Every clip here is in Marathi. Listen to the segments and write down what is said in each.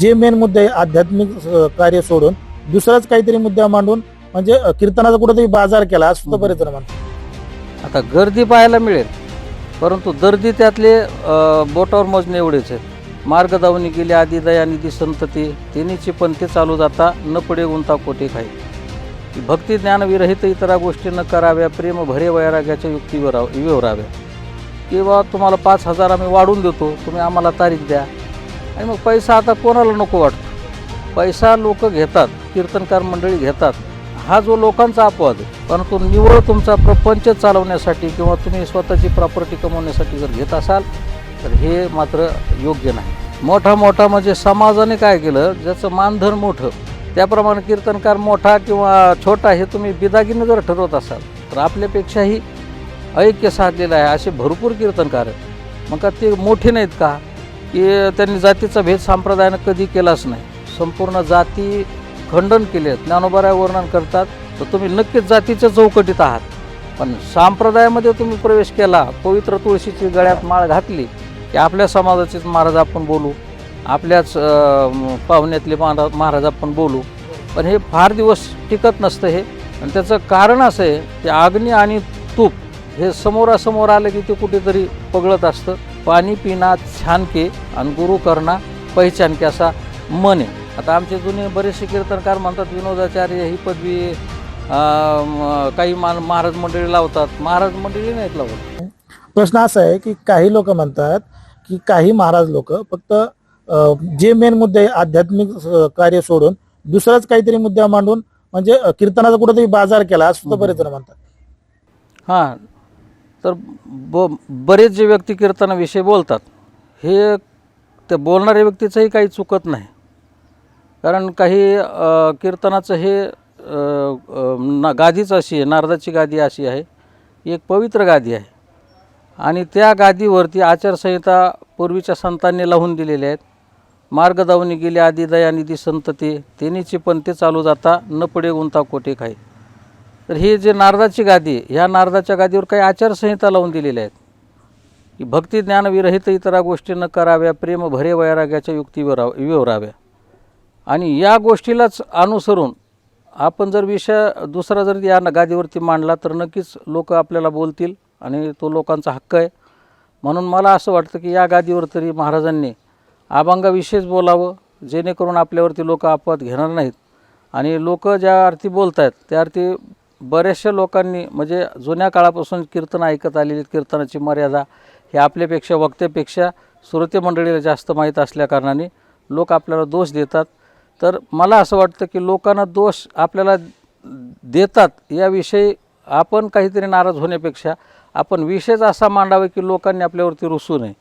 जे मेन मुद्दे आहे, आध्यात्मिक कार्य सोडून दुसराच काहीतरी मुद्दा मांडून म्हणजे कीर्तनाचा कुठेतरी बाजार केला असं सुद्धा बरेच जण म्हणतात. आता गर्दी पाहायला मिळेल परंतु दर्दी त्यातले बोटावर मोजणे एवढेच आहेत. मार्ग दावणी गेली आदी दयानिधी संतती तिन्हीची पंथी चालू जाता न पडे गुंता कोटे खाई भक्ती ज्ञानविरहित इतरा गोष्टी न कराव्या प्रेम भरे वैराग्याच्या युक्ती विवरा विवराव्या किंवा तुम्हाला पाच हजार आम्ही वाढून देतो तुम्ही आम्हाला तारीख द्या. आणि मग पैसा आता कोणाला नको वाटतो? पैसा लोक घेतात कीर्तनकार मंडळी घेतात. हा जो लोकांचा अपवाद परंतु निवळ तुमचा प्रपंच चालवण्यासाठी किंवा तुम्ही स्वतःची प्रॉपर्टी कमवण्यासाठी जर घेत असाल तर हे मात्र योग्य नाही. मोठा मोठा म्हणजे समाजाने काय केलं ज्याचं मानधन मोठं त्याप्रमाणे कीर्तनकार मोठा किंवा छोटा हे तुम्ही बिदागीनं जर ठरवत असाल तर आपल्यापेक्षाही ऐक्य साधलेलं आहे. असे भरपूर कीर्तनकार आहेत. मग का ते मोठे नाहीत का? की त्यांनी जातीचा भेद संप्रदायानं कधी केलाच नाही. संपूर्ण जाती खंडन केले ज्ञानोबाराय वर्णन करतात तर तुम्ही नक्कीच जातीच्या चौकटीत आहात. पण संप्रदायामध्ये तुम्ही प्रवेश केला पवित्र तुळशीची गळ्यात माळ घातली की आपल्या समाजाचेच महाराज आपण बोलू आपल्याच पाहुण्यातले महाराज महाराज आपण बोलू. पण हे फार दिवस टिकत नसतं हे. आणि त्याचं कारण असं आहे की अग्नी आणि तूप हे समोरासमोर आलं की ते कुठेतरी पगळत असतं. पाणी पिना छानके आणि गुरु करणा पहिचानके असा मन आहे. आता आमचे जुने बरेचसे कीर्तनकार म्हणतात विनोदाचार्य ही पदवी काही मान महाराज मंडळी लावतात. महाराज मंडळी नाहीत लावत. प्रश्न असा आहे की काही लोक म्हणतात की काही महाराज लोक फक्त जे मेन मुद्दे आध्यात्मिक कार्य सोडून दुसराच काहीतरी मुद्दा मांडून म्हणजे कीर्तनाचा कुठेतरी बाजार केला असं सुद्धा बरेच जण म्हणतात. हां. तर ब बरेच जे व्यक्ती कीर्तनाविषयी बोलतात हे ते बोलणाऱ्या व्यक्तीचंही काही चुकत नाही. कारण काही कीर्तनाचं हे ना गादीच अशी आहे नारदाची गादी अशी आहे एक पवित्र गादी आहे. आणि त्या गादीवरती आचारसंहिता पूर्वीच्या संतांनी लावून दिलेल्या आहेत. मार्ग दावणी गेली आदी संत ते संतती पण ते चालू जाता न पडे गुंता कोटे काही. तर ही जे नारदाची गादी आहे ह्या नारदाच्या गादीवर काही आचारसंहिता लावून दिलेल्या आहेत. की भक्ती ज्ञानविरहित इतरा गोष्टी न कराव्या प्रेम भरे वैराग्याच्या युक्ती विवराव्या आणि या गोष्टीलाच अनुसरून आपण जर विषय दुसरा जर या गादीवरती मांडला तर नक्कीच लोक आपल्याला बोलतील आणि तो लोकांचा हक्क आहे. म्हणून मला असं वाटतं की या गादीवर तरी महाराजांनी अभंगाविषयीच बोलावं जेणेकरून आपल्यावरती लोक अपवाद घेणार नाहीत. आणि लोक ज्या अर्थी बोलत आहेत त्या अर्थी बऱ्याचशा लोकांनी म्हणजे जुन्या काळापासून कीर्तन ऐकत आलेली कीर्तनाची मर्यादा हे आपल्यापेक्षा वक्त्यापेक्षा श्रोते मंडळीला जास्त माहीत असल्याकारणाने लोक आपल्याला दोष देतात. तर मला असं वाटतं की लोकांना दोष आपल्याला देतात याविषयी आपण काहीतरी नाराज होण्यापेक्षा आपण विषयच असा मांडावा की लोकांनी आपल्यावरती रुसू नये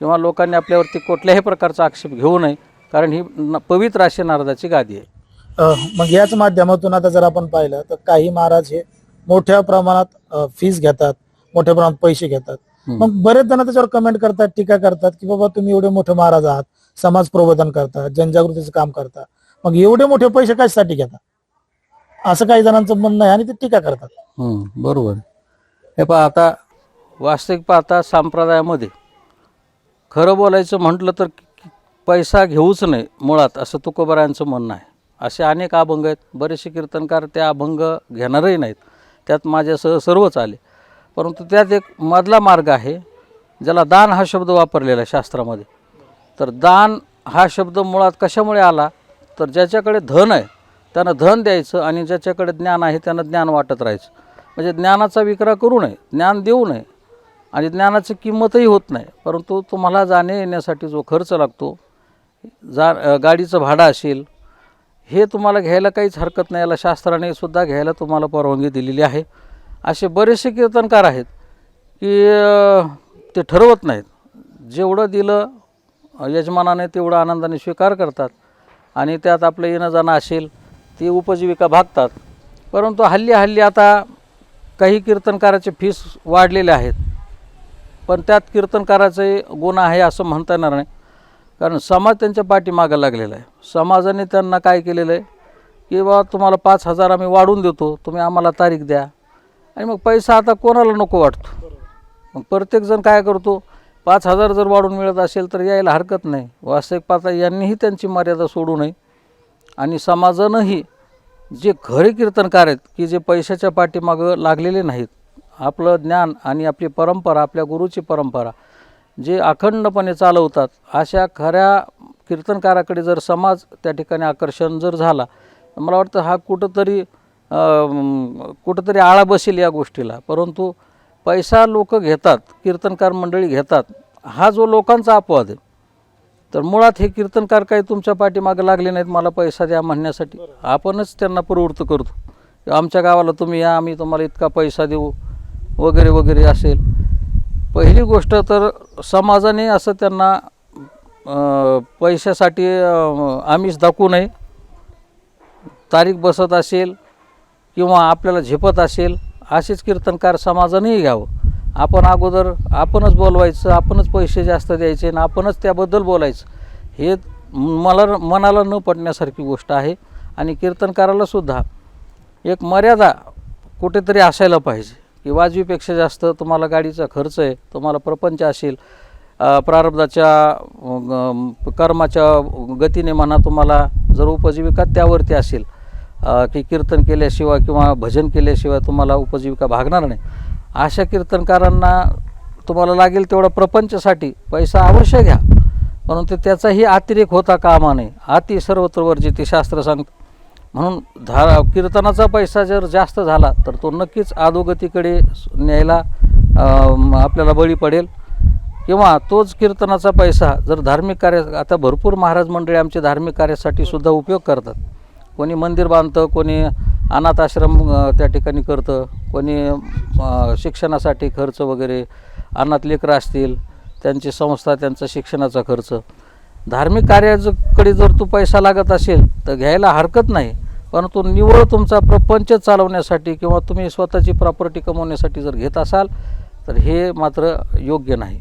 किंवा लोकांनी आपल्यावरती कुठल्याही प्रकारचा आक्षेप घेऊ नये कारण ही न- पवित्र अशी नारदाची गादी आहे. मग याच माध्यमातून आता जर आपण पाहिलं तर काही महाराज हे मोठ्या प्रमाणात फीस घेतात मोठ्या प्रमाणात पैसे घेतात. मग बरेच जण त्याच्यावर कमेंट करतात टीका करतात की बाबा तुम्ही एवढे मोठे महाराज आहात समाज प्रबोधन करता जनजागृतीचं काम करता मग एवढे मोठे पैसे कशासाठी घेता? असं काही जणांचं म्हणणं आहे आणि ते टीका करतात. हं, बरोबर. हे पहा आता वास्तविक पाहता संप्रदायामध्ये खरं बोलायचं म्हटलं तर पैसा घेऊच नाही मुळात असं तुकोबारायांचं म्हणणं आहे. असे अनेक अभंग आहेत. बरेचसे कीर्तनकार त्या अभंग घेणारही नाहीत. त्यात माझ्यासह सर्वच आले. परंतु त्यात एक मधला मार्ग आहे ज्याला दान हा शब्द वापरलेला आहे शास्त्रामध्ये. तर दान हा शब्द मुळात कशामुळे आला? तर ज्याच्याकडे धन आहे त्यानं धन द्यायचं आणि ज्याच्याकडे ज्ञान आहे त्यानं ज्ञान वाटत राहायचं. म्हणजे ज्ञानाचा विक्रय करू नये ज्ञान देऊ नये आणि ज्ञानाची किंमतही होत नाही. परंतु तुम्हाला जाणे येण्यासाठी जो खर्च लागतो जा गाडीचं भाडं असेल हे तुम्हाला घ्यायला काहीच हरकत नाही. याला शास्त्राने सुद्धा घ्यायला तुम्हाला परवानगी दिलेली आहे. असे बरेचसे कीर्तनकार आहेत की ते ठरवत नाहीत. जेवढं दिलं यजमानाने तेवढं आनंदाने स्वीकार करतात आणि त्यात आपलं येणं जाणं असेल ती उपजीविका भागतात. परंतु हल्ली हल्ली आता काही कीर्तनकाराचे फीस वाढलेले आहेत. पण त्यात कीर्तनकाराचे गुण आहे असं म्हणता येणार नाही. कारण समाज त्यांच्या पाठीमागं लागलेला आहे. समाजाने त्यांना काय केलेलं आहे? की बाबा तुम्हाला पाच हजार आम्ही वाढवून देतो. तुम्ही आम्हाला तारीख द्या. आणि मग पैसा आता कोणाला नको वाटतो? मग प्रत्येकजण काय करतो? पाच हजार जर वाढून मिळत असेल तर यायला हरकत नाही. वास्तविक पाता यांनीही त्यांची मर्यादा सोडू नये. आणि समाजानंही जे खरे कीर्तनकार आहेत की जे पैशाच्या पाठीमागं लागलेले नाहीत आपलं ज्ञान आणि आपली परंपरा आपल्या गुरुची परंपरा जे अखंडपणे चालवतात अशा खऱ्या कीर्तनकाराकडे जर समाज त्या ठिकाणी आकर्षण जर झाला तर मला वाटतं हा कुठंतरी कुठंतरी आळा बसेल या गोष्टीला. परंतु पैसा लोक घेतात कीर्तनकार मंडळी घेतात हा जो लोकांचा अपवाद आहे तर मुळात हे कीर्तनकार काही तुमच्या पाठीमागं लागले नाहीत मला पैसा द्या म्हणण्यासाठी. आपणच त्यांना प्रवृत्त करतो. आमच्या गावाला तुम्ही या आम्ही तुम्हाला इतका पैसा देऊ वगैरे वगैरे असेल. पहिली गोष्ट तर समाजाने असं त्यांना पैशासाठी आम्हीच दाखवू नये. तारीख बसत असेल किंवा आपल्याला झेपत असेल असेच कीर्तनकार समाजानेही घ्यावं. आपण अगोदर आपणच बोलवायचं आपणच पैसे जास्त द्यायचे आणि आपणच त्याबद्दल बोलायचं. हे मला मनाला न पडण्यासारखी गोष्ट आहे आणि कीर्तनकारालासुद्धा एक मर्यादा कुठेतरी असायला पाहिजे. की वाजवीपेक्षा जास्त तुम्हाला गाडीचा खर्च आहे तुम्हाला प्रपंच असेल प्रारब्धाच्या कर्माच्या गतीने म्हणा तुम्हाला जर उपजीविका त्यावरती असेल की कीर्तन केल्याशिवाय किंवा भजन केल्याशिवाय तुम्हाला उपजीविका भागणार नाही. अशा कीर्तनकारांना तुम्हाला लागेल तेवढा प्रपंचसाठी पैसा अवश्य घ्या. परंतु त्याचाही अतिरेक होता कामा नये. अति सर्वत्र वर्जिते शास्त्र सांगतं. म्हणून धा कीर्तनाचा पैसा जर जास्त झाला तर तो नक्कीच अधोगतीकडे न्यायला आपल्याला बळी पडेल. किंवा तोच कीर्तनाचा पैसा जर धार्मिक कार्य आता भरपूर महाराज मंडळी आमचे धार्मिक कार्यासाठी सुद्धा उपयोग करतात. कोणी मंदिर बांधतं कोणी अनाथ आश्रम त्या ठिकाणी करतं कोणी शिक्षणासाठी खर्च वगैरे अनाथ लेकरं असतील त्यांची संस्था त्यांचा शिक्षणाचा खर्च. धार्मिक कार्याकडे जर तू पैसा लागत असेल तर घ्यायला हरकत नाही. परंतु निव्वळ तुमचा प्रपंच चालवण्यासाठी किंवा तुम्ही स्वतःची प्रॉपर्टी कमवण्यासाठी जर घेत असाल तर हे मात्र योग्य नाही.